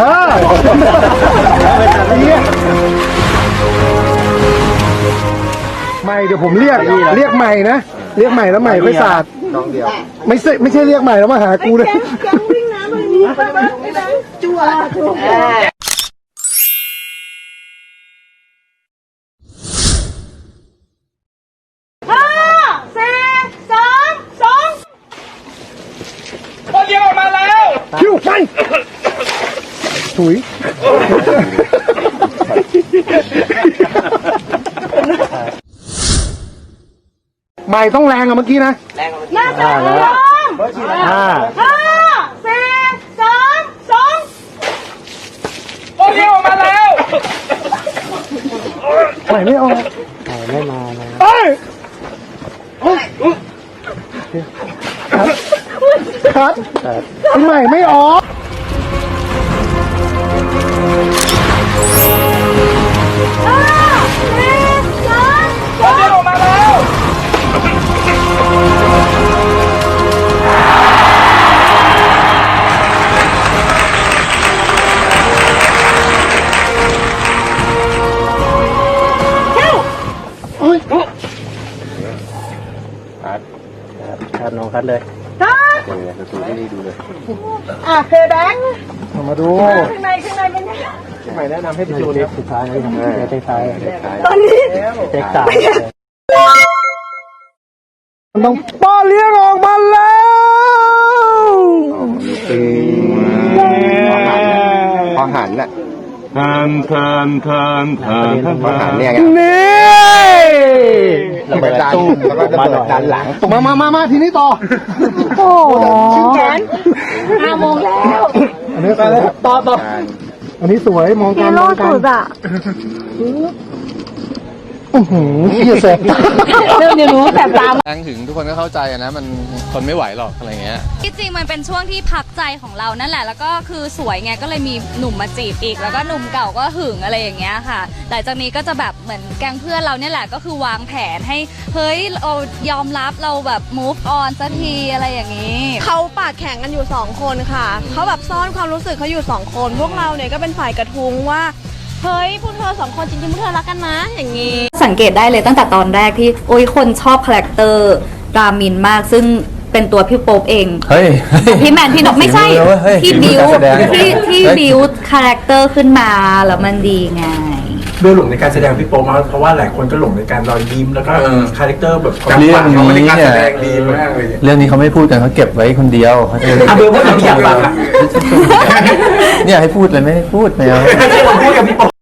เออไม่เดี๋ยวผมเรียกเรียกใหม่นะเรียกใหม่แล้วใหม่ค่อยสาดน้องเดียว ไม่ใช่ไม่ใช่เรียกใหม่แล้วมาหากูเลยแกงวิ่งน้ำเลยนี่ไปบ้างไปบ้างจั่วจั่วคิวไป ถุย ใหม่ต้องแรงอะเมื่อกี้นะหน้าตาพร้อมห้าห้าสี่สามสองคนเดียวออกมาแล้วใหม่ไม่ออกใหม่ไม่มาเอ้ยครับ ครับใหม่ไม่ออก ครับน้องคัดเลยครับเดี๋ยวจะดูที่นี่ดูเลยอะเพย์แบงค์มาดูข้างในข้างในเป็นไงใหม่แนะนำให้ไปดูนี่สุดท้ายเลยเทคท้ายตอนนี้เทคสามมันต้องป้อนเลี้ยงออกมาแล้วพอหันน่ะทันทันทันทันพอหันเนี่ยไงนี่ ระเบิดดันแล้วก็ระเบิดดันหลังมามามามาทีนี้ต่อ โอ้โหแขนห้าโมงแล้วอันนี้สวยต่อต่ออันนี้สวยมองกันมองกันอะ อื้อหือเหี้ยแสบตา เริ่มจะรู้แสบตา แรงถึงทุกคนก็เข้าใจอะนะมันคนไม่ไหวหรอกอะไรเงี้ย ที่จริงมันเป็นช่วงที่พักใจของเรานั่นแหละ แล้วก็คือสวยไงก็เลยมีหนุ่มมาจีบอีก แล้วก็หนุ่มเก่าก็หึงอะไรอย่างเงี้ยค่ะ หลังจากนี้ก็จะแบบเหมือนแก๊งเพื่อนเราเนี่ยแหละก็คือวางแผนให้เฮ้ยเรายอมรับเราแบบ move on สักทีอะไรอย่างนี้ เขาปากแข็งกันอยู่สองคนค่ะ เขาแบบซ่อนความรู้สึกเขาอยู่สองคน พวกเราเนี่ยก็เป็นฝ่ายกระทุ้งว่า เฮ้ยพวกเธอสองคนจริงๆพวกเธอรักกันนะอย่างนี้ สังเกตได้เลยตั้งแต่ตอนแรกที่ โอ้ยคนชอบคาแรคเตอร์รามินมากซึ่งเป็นตัวพี่โป๊ปเอง เฮ้ย พี่แมนพี่นกไม่ใช่ที่บิวที่ที่บิวคาแรคเตอร์ขึ้นมาแล้วมันดีไง ด้วยหลงในการแสดงพี่โป๊มากเพราะว่าหลายคนก็หลงในการรอยยิ้มแล้วก็คาแรคเตอร์แบบเรื่องเขาในนี้การเนี่แสยดงดีมากเลยเรื่องนี้เขาไม่พูดกันเขาเก็บไว้คนเดียวเขาจะอะเบลว่าอยากฟังอะเนี่ยให้พูดเลยไม่ให้พูดไม่เอาไม่ใช่ผมพูดกับพี่โป๊